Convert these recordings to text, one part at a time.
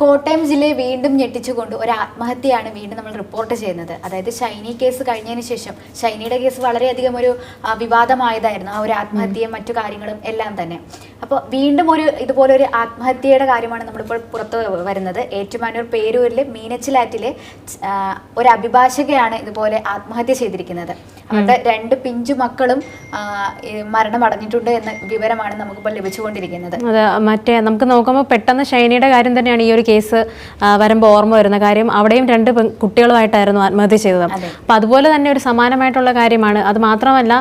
കോട്ടയം ജില്ലയെ വീണ്ടും ഞെട്ടിച്ചുകൊണ്ട് ഒരു ആത്മഹത്യയാണ് വീണ്ടും നമ്മൾ റിപ്പോർട്ട് ചെയ്യുന്നത്. അതായത് ഷൈനി കേസ് കഴിഞ്ഞതിന് ശേഷം ഷൈനിയുടെ കേസ് വളരെയധികം ഒരു വിവാദമായതായിരുന്നു. ആ ഒരു ആത്മഹത്യയും മറ്റു കാര്യങ്ങളും എല്ലാം തന്നെ. അപ്പോൾ വീണ്ടും ഒരു ഇതുപോലെ ഒരു ആത്മഹത്യയുടെ കാര്യമാണ് നമ്മളിപ്പോൾ പുറത്ത് വരുന്നത്. ഏറ്റുമാനൂർ പേരൂരിലെ മീനച്ചിലാറ്റിലെ ഒരു അഭിഭാഷകയാണ് ഇതുപോലെ ആത്മഹത്യ ചെയ്തിരിക്കുന്നത്. അവരുടെ രണ്ട് പിഞ്ചു മക്കളും മരണം അടഞ്ഞിട്ടുണ്ട് മരണമടഞ്ഞിട്ടുണ്ട് എന്ന വിവരമാണ് നമുക്കിപ്പോൾ ലഭിച്ചുകൊണ്ടിരിക്കുന്നത്. മറ്റേ നമുക്ക് നോക്കുമ്പോൾ പെട്ടെന്ന് ഷൈനിയുടെ കാര്യം തന്നെയാണ് ഈ ഒരു കേസ് വരുമ്പോൾ ഓർമ്മ വരുന്ന കാര്യം അവിടെയും രണ്ട് കുട്ടികളുമായിട്ടായിരുന്നു ആത്മഹത്യ ചെയ്തത്. അപ്പം അതുപോലെ തന്നെ ഒരു സമാനമായിട്ടുള്ള കാര്യമാണ്. അത് മാത്രമല്ല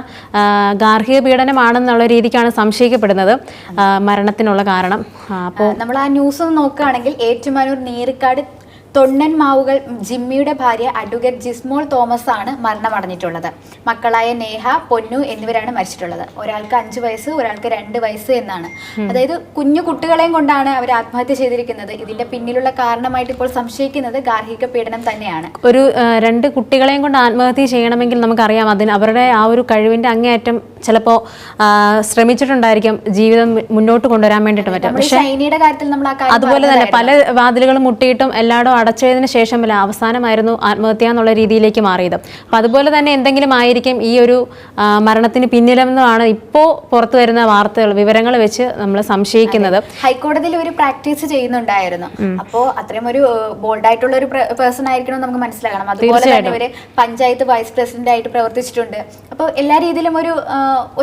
ഗാർഹിക പീഡനമാണെന്നുള്ള രീതിക്കാണ് സംശയിക്കപ്പെടുന്നത് മരണത്തിനുള്ള കാരണം. അപ്പോൾ നമ്മൾ ആ ന്യൂസ് നോക്കുകയാണെങ്കിൽ ഏറ്റുമാനൂർ നീറിക്കാട് തൊണ്ണൻ മാവുകൾ ജിമ്മിയുടെ ഭാര്യ അഡ്വക്കേറ്റ് ജിസ്മോൾ തോമസ് ആണ് മരണമടഞ്ഞിട്ടുള്ളത്. മക്കളായ നേഹ പൊന്നു എന്നിവരാണ് മരിച്ചിട്ടുള്ളത്. ഒരാൾക്ക് അഞ്ച് വയസ്സ് ഒരാൾക്ക് രണ്ട് വയസ്സ് എന്നാണ്. അതായത് കുഞ്ഞു കുട്ടികളെയും കൊണ്ടാണ് അവർ ആത്മഹത്യ ചെയ്തിരിക്കുന്നത്. ഇതിന്റെ പിന്നിലുള്ള കാരണമായിട്ട് ഇപ്പോൾ സംശയിക്കുന്നത് ഗാർഹിക പീഡനം തന്നെയാണ്. ഒരു രണ്ട് കുട്ടികളെയും കൊണ്ട് ആത്മഹത്യ ചെയ്യണമെങ്കിൽ നമുക്കറിയാം അതിന് അവരുടെ ആ ഒരു കഴിവിന്റെ അങ്ങേയറ്റം ചിലപ്പോൾ ശ്രമിച്ചിട്ടുണ്ടായിരിക്കും ജീവിതം മുന്നോട്ട് കൊണ്ടുവരാൻ വേണ്ടിയിട്ട് പറ്റും പക്ഷേ അതുപോലെ തന്നെ പല വാതിലുകളും മുട്ടിയിട്ടും എല്ലായിടും അടച്ചതിന് ശേഷമല്ല അവസാനമായിരുന്നു ആത്മഹത്യ എന്നുള്ള രീതിയിലേക്ക് മാറിയത്. അപ്പം അതുപോലെ തന്നെ എന്തെങ്കിലും ആയിരിക്കും ഈ ഒരു മരണത്തിന് പിന്നിലെന്നാണ് ഇപ്പോൾ പുറത്തു വരുന്ന വാർത്തകൾ വിവരങ്ങൾ വെച്ച് നമ്മൾ സംശയിക്കുന്നത്. ഹൈക്കോടതിയിൽ ഒരു പ്രാക്ടീസ് ചെയ്യുന്നുണ്ടായിരുന്നു. അപ്പോൾ അത്രയും ഒരു ബോൾഡായിട്ടുള്ള ഒരു പേഴ്സൺ ആയിരിക്കണം നമുക്ക് മനസ്സിലാക്കണം അതുപോലെ തന്നെ ഇവർ പഞ്ചായത്ത് വൈസ് പ്രസിഡന്റ് ആയിട്ട് പ്രവർത്തിച്ചിട്ടുണ്ട്. അപ്പോൾ എല്ലാ രീതിയിലും ഒരു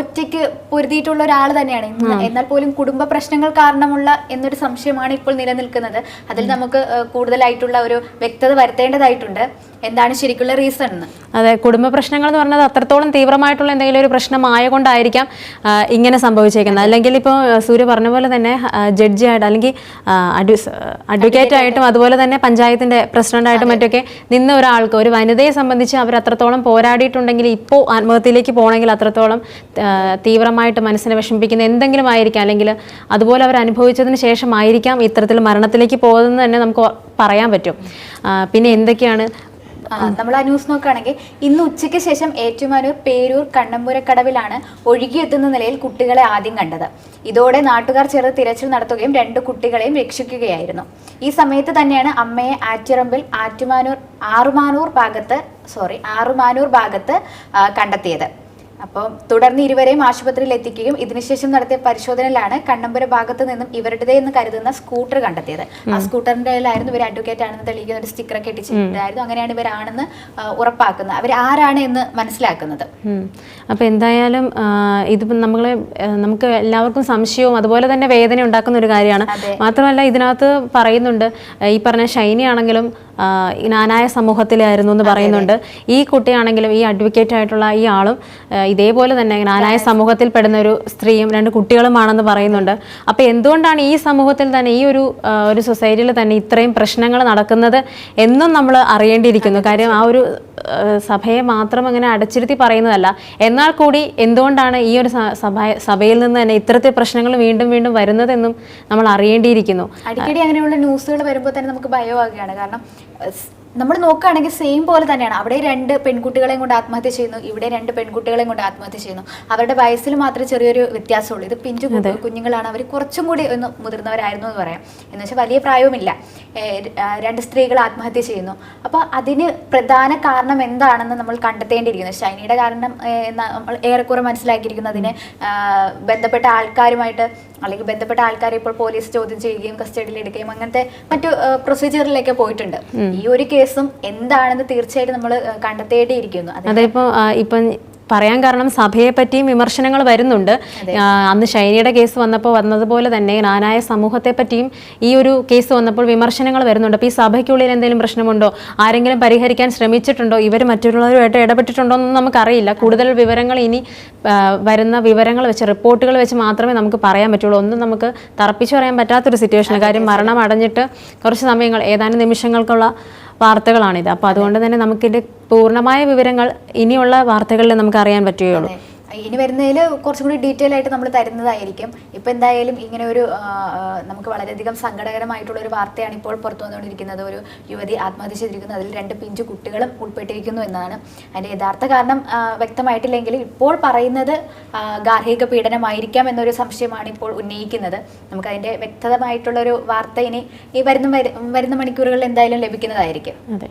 ഒറ്റയ്ക്ക് പൊരുതിയിട്ടുള്ള ഒരാൾ തന്നെയാണ്. എന്നാൽ പോലും കുടുംബ പ്രശ്നങ്ങൾ കാരണമുള്ള എന്നൊരു സംശയമാണ് ഇപ്പോൾ നിലനിൽക്കുന്നത്. അതിൽ നമുക്ക് ആ, ഒരു വ്യക്തത വരുത്തേണ്ടതായിട്ടുണ്ട്. എന്താണ് ശരിക്കുള്ള റീസൺ എന്ന്? അതെ കുടുംബ പ്രശ്നങ്ങൾ എന്ന് പറഞ്ഞത് അത്രത്തോളം തീവ്രമായിട്ടുള്ള എന്തെങ്കിലും ഒരു പ്രശ്നമായകൊണ്ടായിരിക്കാം ഇങ്ങനെ സംഭവിച്ചേക്കുന്നത്. അല്ലെങ്കിൽ ഇപ്പോൾ സൂര്യ പറഞ്ഞ പോലെ തന്നെ ജഡ്ജി ആയിട്ട് അല്ലെങ്കിൽ അഡ്വക്കേറ്റ് ആയിട്ടും അതുപോലെ തന്നെ പഞ്ചായത്തിന്റെ പ്രസിഡന്റായിട്ടും മറ്റൊക്കെ നിന്ന ഒരാൾക്ക് ഒരു വനിതയെ സംബന്ധിച്ച് അവർ അത്രത്തോളം പോരാടിയിട്ടുണ്ടെങ്കിൽ ഇപ്പോൾ ആത്മഹത്യയിലേക്ക് പോകണമെങ്കിൽ അത്രത്തോളം തീവ്രമായിട്ട് മനസ്സിനെ വിഷമിപ്പിക്കുന്ന എന്തെങ്കിലും ആയിരിക്കാം. അല്ലെങ്കിൽ അതുപോലെ അവർ അനുഭവിച്ചതിന് ശേഷമായിരിക്കാം ഇത്തരത്തിൽ മരണത്തിലേക്ക് പോകുന്നത് തന്നെ നമുക്ക് പറയാൻ പറ്റും. പിന്നെ എന്തൊക്കെയാണ് നമ്മൾ ആ ന്യൂസ് നോക്കുകയാണെങ്കിൽ ഇന്ന് ഉച്ചയ്ക്ക് ശേഷം ഏറ്റുമാനൂർ പേരൂർ കണ്ണമ്പുരക്കടവിലാണ് ഒഴുകിയെത്തുന്ന നിലയിൽ കുട്ടികളെ ആദ്യം കണ്ടത്. ഇതോടെ നാട്ടുകാർ ചേർന്ന് തിരച്ചിൽ നടത്തുകയും രണ്ട് കുട്ടികളെയും രക്ഷിക്കുകയായിരുന്നു. ഈ സമയത്ത് തന്നെയാണ് അമ്മയെ ആറ്റിറമ്പിൽ ആറ്റുമാനൂർ ആറുമാനൂർ ഭാഗത്ത് സോറി ആറുമാനൂർ ഭാഗത്ത് കണ്ടെത്തിയത്. അപ്പോൾ തുടർന്ന് ഇരുവരെയും ആശുപത്രിയിൽ എത്തിക്കുകയും ഇതിനുശേഷം നടത്തിയ പരിശോധനയിലാണ് കണ്ണമ്പുര ഭാഗത്ത് നിന്നും ഇവരുടേത് എന്ന് കരുതുന്ന സ്കൂട്ടർ കണ്ടെത്തിയത്. ആ സ്കൂട്ടറിന്റെ ആയിരുന്നു ഇവർ അഡ്വക്കേറ്റ് ആണെന്ന് തെളിയിക്കുന്ന ഒരു സ്റ്റിക്കറൊക്കെ ഇട്ടിട്ടുണ്ടായിരുന്നു അങ്ങനെയാണ് ഇവരാണെന്ന് ഉറപ്പാക്കുന്നത്. അവർ ആരാണ് എന്ന് മനസ്സിലാക്കുന്നത്. അപ്പൊ അപ്പോൾ എന്തായാലും ഇത് ഇതിപ്പം നമ്മൾ നമുക്ക് എല്ലാവർക്കും സംശയവും അതുപോലെ തന്നെ വേദന ഉണ്ടാക്കുന്ന ഒരു കാര്യമാണ്. മാത്രമല്ല ഇതിനകത്ത് പറയുന്നുണ്ട് ഈ പറഞ്ഞ ഷൈനി ആണെങ്കിലും ആ, ഈ നാനായ സമൂഹത്തിലായിരുന്നു എന്ന് പറയുന്നുണ്ട്. ഈ കുട്ടിയാണെങ്കിലും ഈ അഡ്വക്കേറ്റ് ആയിട്ടുള്ള ഈ ആളും ഇതേപോലെ തന്നെ നാനായ സമൂഹത്തിൽ പെടുന്ന ഒരു സ്ത്രീയും രണ്ട് കുട്ടികളുമാണെന്ന് പറയുന്നുണ്ട്. അപ്പോൾ എന്തുകൊണ്ടാണ് ഈ സമൂഹത്തിൽ തന്നെ ഈ ഒരു ഒരു സൊസൈറ്റിയിൽ തന്നെ ഇത്രയും പ്രശ്നങ്ങൾ നടക്കുന്നത് എന്നും നമ്മൾ അറിയേണ്ടിയിരിക്കുന്നു? കാര്യം ആ ഒരു സഭയെ മാത്രം അങ്ങനെ അടച്ചിരുത്തി പറയുന്നതല്ല. എന്നാൽ കൂടി എന്തുകൊണ്ടാണ് ഈ ഒരു സഭ സഭയിൽ നിന്ന് തന്നെ ഇത്തരത്തിൽ പ്രശ്നങ്ങൾ വീണ്ടും വീണ്ടും വരുന്നതെന്നും നമ്മൾ അറിയേണ്ടിയിരിക്കുന്നു? അടിക്കടി അങ്ങനെയുള്ള ന്യൂസുകൾ വരുമ്പോൾ തന്നെ നമുക്ക് ഭയമാകുകയാണ്. കാരണം uh, നമ്മൾ നോക്കുകയാണെങ്കിൽ സെയിം പോലെ തന്നെയാണ്. അവിടെ രണ്ട് പെൺകുട്ടികളെയും കൊണ്ട് ആത്മഹത്യ ചെയ്യുന്നു. ഇവിടെ രണ്ട് പെൺകുട്ടികളെയും കൊണ്ട് ആത്മഹത്യ ചെയ്യുന്നു. അവരുടെ വയസ്സിൽ മാത്രമേ ചെറിയൊരു വ്യത്യാസമുള്ളൂ. ഇത് പിഞ്ചു കുഞ്ഞുങ്ങളാണ്. അവർ കുറച്ചും കൂടി ഒന്ന് മുതിർന്നവരായിരുന്നു എന്ന് പറയാം. എന്ന് വെച്ചാൽ വലിയ പ്രായവുമില്ല. രണ്ട് സ്ത്രീകൾ ആത്മഹത്യ ചെയ്യുന്നു. അപ്പോൾ അതിന് പ്രധാന കാരണം എന്താണെന്ന് നമ്മൾ കണ്ടെത്തേണ്ടിയിരിക്കുന്നു. ഷൈനിയുടെ കാരണം നമ്മൾ ഏറെക്കുറെ മനസ്സിലാക്കിയിരിക്കുന്നു അതിന് ബന്ധപ്പെട്ട ആൾക്കാരുമായിട്ട് അല്ലെങ്കിൽ ബന്ധപ്പെട്ട ആൾക്കാരെ ഇപ്പോൾ പോലീസ് ചോദ്യം ചെയ്യുകയും കസ്റ്റഡിയിൽ എടുക്കുകയും അങ്ങനത്തെ മറ്റു പ്രൊസീജിയറിലേക്ക് പോയിട്ടുണ്ട്. ഈ ഒരു കേസും എന്താണെന്ന് തീർച്ചയായിട്ടും നമ്മൾ കണ്ടെത്തേണ്ടിയിരിക്കുന്നു. അതേപോ ഇപ്പൊ ഇപ്പം പറയാൻ കാരണം സഭയെ പറ്റിയും വിമർശനങ്ങൾ വരുന്നുണ്ട്. അന്ന് ഷൈനിയുടെ കേസ് വന്നപ്പോൾ വന്നതുപോലെ തന്നെ നാനായ സമൂഹത്തെ പറ്റിയും ഈ ഒരു കേസ് വന്നപ്പോൾ വിമർശനങ്ങൾ വരുന്നുണ്ട്. അപ്പോൾ ഈ സഭയ്ക്കുള്ളിൽ എന്തെങ്കിലും പ്രശ്നമുണ്ടോ? ആരെങ്കിലും പരിഹരിക്കാൻ ശ്രമിച്ചിട്ടുണ്ടോ? ഇവർ മറ്റുള്ളവരുമായിട്ട് ഇടപെട്ടിട്ടുണ്ടോ എന്നൊന്നും നമുക്കറിയില്ല. കൂടുതൽ വിവരങ്ങൾ ഇനി വരുന്ന വിവരങ്ങൾ വെച്ച് റിപ്പോർട്ടുകൾ വെച്ച് മാത്രമേ നമുക്ക് പറയാൻ പറ്റുള്ളൂ. ഒന്നും നമുക്ക് തറപ്പിച്ചു പറയാൻ പറ്റാത്തൊരു സിറ്റുവേഷൻ കാര്യം മരണം അടഞ്ഞിട്ട് കുറച്ച് സമയങ്ങൾ ഏതാനും നിമിഷങ്ങൾക്കുള്ള വാർത്തകളാണിത്. അപ്പോൾ അതുകൊണ്ട് തന്നെ നമുക്കിത് പൂർണമായ വിവരങ്ങൾ ഇനിയുള്ള വാർത്തകളിൽ നമുക്ക് അറിയാൻ പറ്റുകയുള്ളൂ ഇനി വരുന്നതിൽ കുറച്ചും കൂടി ഡീറ്റെയിൽ ആയിട്ട് നമ്മൾ തരുന്നതായിരിക്കും. ഇപ്പം എന്തായാലും ഇങ്ങനെ ഒരു നമുക്ക് വളരെയധികം സങ്കടകരമായിട്ടുള്ള ഒരു വാർത്തയാണ് ഇപ്പോൾ പുറത്തു വന്നുകൊണ്ടിരിക്കുന്നത്. ഒരു യുവതി ആത്മഹത്യ ചെയ്തിരിക്കുന്നു. അതിൽ രണ്ട് പിഞ്ചു കുട്ടികളും ഉൾപ്പെട്ടിരിക്കുന്നു എന്നാണ് അതിന്റെ യഥാർത്ഥ കാരണം വ്യക്തമായിട്ടില്ലെങ്കിൽ ഇപ്പോൾ പറയുന്നത് ഗാർഹിക പീഡനമായിരിക്കാം എന്നൊരു സംശയമാണ് ഇപ്പോൾ ഉന്നയിക്കുന്നത്. നമുക്ക് അതിന്റെ വ്യക്തമായിട്ടുള്ള ഒരു വാർത്ത ഇനി ഈ വരുന്ന വരുന്ന മണിക്കൂറുകളിൽ എന്തായാലും ലഭിക്കുന്നതായിരിക്കും. അതെ.